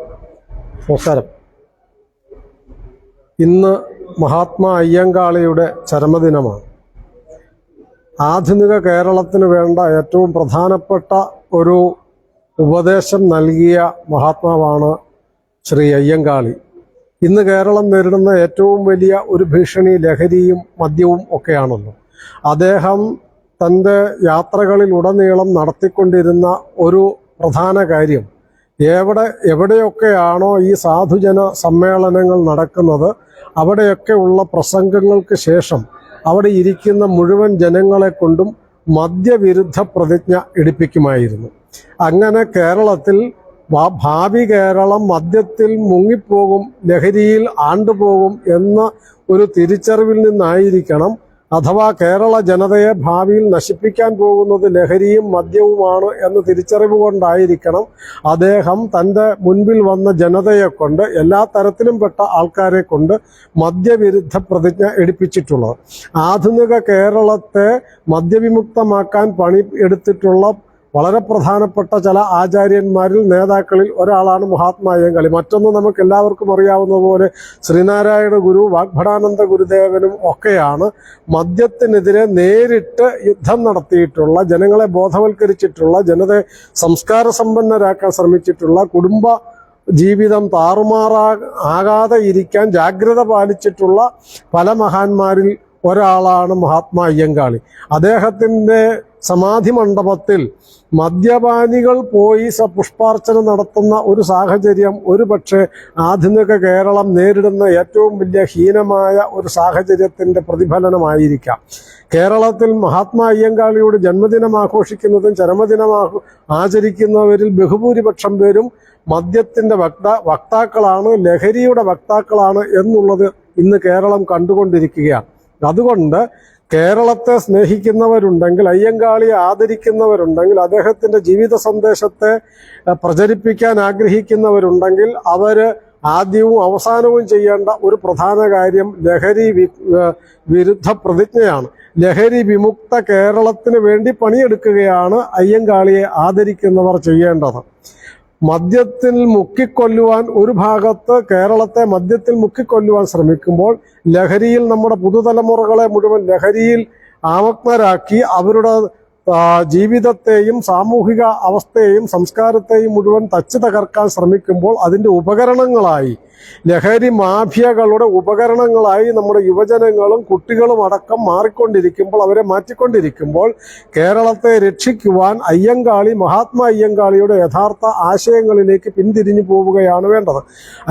നമസ്കാരം. ഇന്ന് മഹാത്മാ അയ്യങ്കാളിയുടെ ചരമദിനമാണ്. ആധുനിക കേരളത്തിന് വേണ്ട ഏറ്റവും പ്രധാനപ്പെട്ട ഒരു ഉപദേശം നൽകിയ മഹാത്മാവാണ് ശ്രീ അയ്യങ്കാളി. ഇന്ന് കേരളം നേരിടുന്ന ഏറ്റവും വലിയ ഒരു ഭീഷണി ലഹരിയും മദ്യവും ഒക്കെയാണല്ലോ. അദ്ദേഹം തന്റെ യാത്രകളിൽ ഉടനീളം നടത്തിക്കൊണ്ടിരുന്ന ഒരു പ്രധാന കാര്യം എവിടെ എവിടെയൊക്കെയാണോ ഈ സാധുജന സമ്മേളനങ്ങൾ നടക്കുന്നത് അവിടെയൊക്കെ ഉള്ള പ്രസംഗങ്ങൾക്ക് ശേഷം അവിടെ ഇരിക്കുന്ന മുഴുവൻ ജനങ്ങളെ കൊണ്ടും മദ്യവിരുദ്ധ പ്രതിജ്ഞ എടുപ്പിക്കുമായിരുന്നു. അങ്ങനെ കേരളത്തിൽ ഭാവി കേരളം മദ്യത്തിൽ മുങ്ങിപ്പോകും ലഹരിയിൽ ആണ്ടുപോകും എന്ന ഒരു തിരിച്ചറിവിൽ നിന്നായിരിക്കണം അഥവാ കേരള ജനതയെ ഭാവിയിൽ നശിപ്പിക്കാൻ പോകുന്നത് ലഹരിയും മദ്യവുമാണ് എന്ന് തിരിച്ചറിവ് കൊണ്ടായിരിക്കണം അദ്ദേഹം തന്റെ മുൻപിൽ വന്ന ജനതയെ കൊണ്ട് എല്ലാ തരത്തിലും പെട്ട ആൾക്കാരെ കൊണ്ട് മദ്യവിരുദ്ധ പ്രതിജ്ഞ എടുപ്പിച്ചിട്ടുള്ളത്. ആധുനിക കേരളത്തെ മദ്യവിമുക്തമാക്കാൻ പണി എടുത്തിട്ടുള്ള വളരെ പ്രധാനപ്പെട്ട ചില ആചാര്യന്മാരിൽ നേതാക്കളിൽ ഒരാളാണ് മഹാത്മാ അയ്യങ്കാളി. മറ്റൊന്ന് നമുക്ക് എല്ലാവർക്കും അറിയാവുന്ന പോലെ ശ്രീനാരായണ ഗുരു വാഗ്ഭടാനന്ദ ഗുരുദേവനും ഒക്കെയാണ് മദ്യത്തിനെതിരെ നേരിട്ട് യുദ്ധം നടത്തിയിട്ടുള്ള ജനങ്ങളെ ബോധവൽക്കരിച്ചിട്ടുള്ള ജനതയെ സംസ്കാര സമ്പന്നരാക്കാൻ ശ്രമിച്ചിട്ടുള്ള കുടുംബ ജീവിതം താറുമാറാ ആകാതെ ഇരിക്കാൻ ജാഗ്രത പാലിച്ചിട്ടുള്ള പല മഹാന്മാരിൽ ഒരാളാണ് മഹാത്മാ അയ്യങ്കാളി. അദ്ദേഹത്തിന്റെ സമാധി മണ്ഡപത്തിൽ മദ്യപാനികൾ പോയി പുഷ്പാർച്ചന നടത്തുന്ന ഒരു സാഹചര്യം ഒരു പക്ഷേ ആധുനിക കേരളം നേരിടുന്ന ഏറ്റവും വലിയ ഹീനമായ ഒരു സാഹചര്യത്തിന്റെ പ്രതിഫലനമായിരിക്കാം. കേരളത്തിൽ മഹാത്മാ അയ്യങ്കാളിയുടെ ജന്മദിനം ആഘോഷിക്കുന്നതും ചരമദിനം ആചരിക്കുന്നവരിൽ ബഹുഭൂരിപക്ഷം പേരും മദ്യത്തിന്റെ വക്ത വക്താക്കളാണ് ലഹരിയുടെ വക്താക്കളാണ് എന്നുള്ളത് ഇന്ന് കേരളം കണ്ടുകൊണ്ടിരിക്കുകയാണ്. അതുകൊണ്ട് കേരളത്തെ സ്നേഹിക്കുന്നവരുണ്ടെങ്കിൽ അയ്യങ്കാളിയെ ആദരിക്കുന്നവരുണ്ടെങ്കിൽ അദ്ദേഹത്തിന്റെ ജീവിത സന്ദേശത്തെ പ്രചരിപ്പിക്കാൻ ആഗ്രഹിക്കുന്നവരുണ്ടെങ്കിൽ അവർ ആദ്യവും അവസാനവും ചെയ്യേണ്ട ഒരു പ്രധാന കാര്യം ലഹരി വിരുദ്ധ പ്രതിജ്ഞയാണ്. ലഹരി വിമുക്ത കേരളത്തിന് വേണ്ടി പണിയെടുക്കുകയാണ് അയ്യങ്കാളിയെ ആദരിക്കുന്നവർ ചെയ്യേണ്ടത്. മദ്യത്തിൽ മുക്കിക്കൊല്ലുവാൻ ഒരു ഭാഗത്ത് കേരളത്തെ മദ്യത്തിൽ മുക്കിക്കൊല്ലുവാൻ ശ്രമിക്കുമ്പോൾ ലഹരിയിൽ നമ്മുടെ പുതുതലമുറകളെ മുഴുവൻ ലഹരിയിൽ ആമഗ്നരാക്കി അവരുടെ ജീവിതത്തെയും സാമൂഹിക അവസ്ഥയെയും സംസ്കാരത്തെയും മുഴുവൻ തച്ചു തകർക്കാൻ ശ്രമിക്കുമ്പോൾ അതിന്റെ ഉപകരണങ്ങളായി ലഹരി മാഫിയകളുടെ ഉപകരണങ്ങളായി നമ്മുടെ യുവജനങ്ങളും കുട്ടികളും അടക്കം മാറിക്കൊണ്ടിരിക്കുമ്പോൾ അവരെ മാറ്റിക്കൊണ്ടിരിക്കുമ്പോൾ കേരളത്തെ രക്ഷിക്കുവാൻ അയ്യങ്കാളി മഹാത്മാ അയ്യങ്കാളിയുടെ യഥാർത്ഥ ആശയങ്ങളിലേക്ക് പിന്തിരിഞ്ഞു പോവുകയാണ് വേണ്ടത്.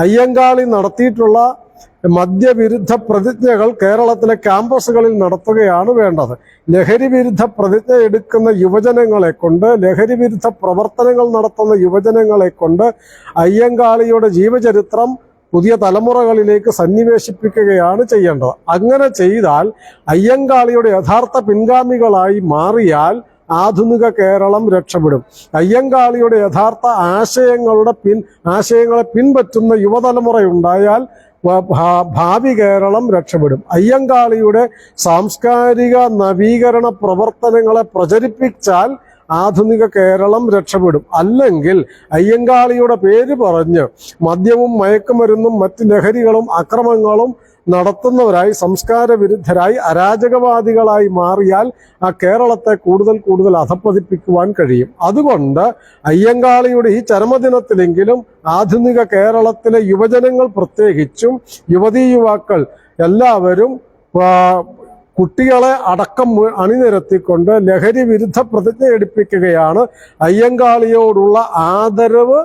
അയ്യങ്കാളി നടത്തിയിട്ടുള്ള മദ്യവിരുദ്ധ പ്രതിജ്ഞകൾ കേരളത്തിലെ ക്യാമ്പസുകളിൽ നടത്തുകയാണ് വേണ്ടത്. ലഹരി വിരുദ്ധ പ്രതിജ്ഞ എടുക്കുന്ന യുവജനങ്ങളെ കൊണ്ട് ലഹരി വിരുദ്ധ പ്രവർത്തനങ്ങൾ നടത്തുന്ന യുവജനങ്ങളെ കൊണ്ട് അയ്യങ്കാളിയുടെ ജീവചരിത്രം പുതിയ തലമുറകളിലേക്ക് സന്നിവേശിപ്പിക്കുകയാണ് ചെയ്യേണ്ടത്. അങ്ങനെ ചെയ്താൽ അയ്യങ്കാളിയുടെ യഥാർത്ഥ പിൻഗാമികളായി മാറിയാൽ ആധുനിക കേരളം രക്ഷപ്പെടും. അയ്യങ്കാളിയുടെ യഥാർത്ഥ ആശയങ്ങളുടെ പിൻ ആശയങ്ങളെ പിൻപറ്റുന്ന യുവതലമുറയുണ്ടായാൽ ഭാവി കേരളം രക്ഷപ്പെടും. അയ്യങ്കാളിയുടെ സാംസ്കാരിക നവീകരണ പ്രവർത്തനങ്ങളെ പ്രചരിപ്പിച്ചാൽ ആധുനിക കേരളം രക്ഷപ്പെടും. അല്ലെങ്കിൽ അയ്യങ്കാളിയുടെ പേര് പറഞ്ഞ് മദ്യവും മയക്കുമരുന്നും മറ്റ് ലഹരികളും അക്രമങ്ങളും നടത്തുന്നവരായി സംസ്കാര വിരുദ്ധരായി അരാജകവാദികളായി മാറിയാൽ ആ കേരളത്തെ കൂടുതൽ കൂടുതൽ അധപ്പതിപ്പിക്കുവാൻ കഴിയും. അതുകൊണ്ട് അയ്യങ്കാളിയുടെ ഈ ചരമദിനത്തിലെങ്കിലും ആധുനിക കേരളത്തിലെ യുവജനങ്ങൾ പ്രത്യേകിച്ചും യുവതീ യുവാക്കൾ എല്ലാവരും കുട്ടികളെ അടക്കം അണിനിരത്തിക്കൊണ്ട് ലഹരി വിരുദ്ധ പ്രതിജ്ഞ എടുപ്പിക്കുകയാണ്. അയ്യങ്കാളിയോടുള്ള ആദരവ്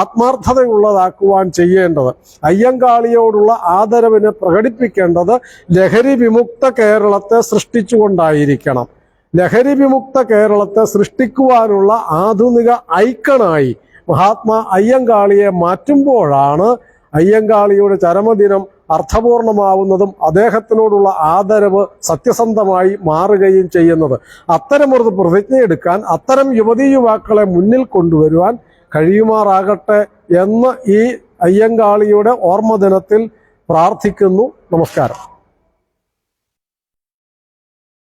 ആത്മാർത്ഥതയുള്ളതാക്കുവാൻ ചെയ്യേണ്ടത്. അയ്യങ്കാളിയോടുള്ള ആദരവിനെ പ്രകടിപ്പിക്കേണ്ടത് ലഹരി വിമുക്ത കേരളത്തെ സൃഷ്ടിച്ചുകൊണ്ടായിരിക്കണം. ലഹരി വിമുക്ത കേരളത്തെ സൃഷ്ടിക്കുവാനുള്ള ആധുനിക ഐക്കണായി മഹാത്മാ അയ്യങ്കാളിയെ മാറ്റുമ്പോഴാണ് അയ്യങ്കാളിയുടെ ചരമദിനം അർത്ഥപൂർണമാവുന്നതും അദ്ദേഹത്തിനോടുള്ള ആദരവ് സത്യസന്ധമായി മാറുകയും ചെയ്യുന്നത്. അത്തരമൊരു പ്രതിജ്ഞയെടുക്കാൻ അത്തരം യുവതീ യുവാക്കളെ മുന്നിൽ കൊണ്ടുവരുവാൻ കഴിയുമാറാകട്ടെ എന്ന് ഈ അയ്യങ്കാളിയുടെ ഓർമ്മദിനത്തിൽ പ്രാർത്ഥിക്കുന്നു. നമസ്കാരം.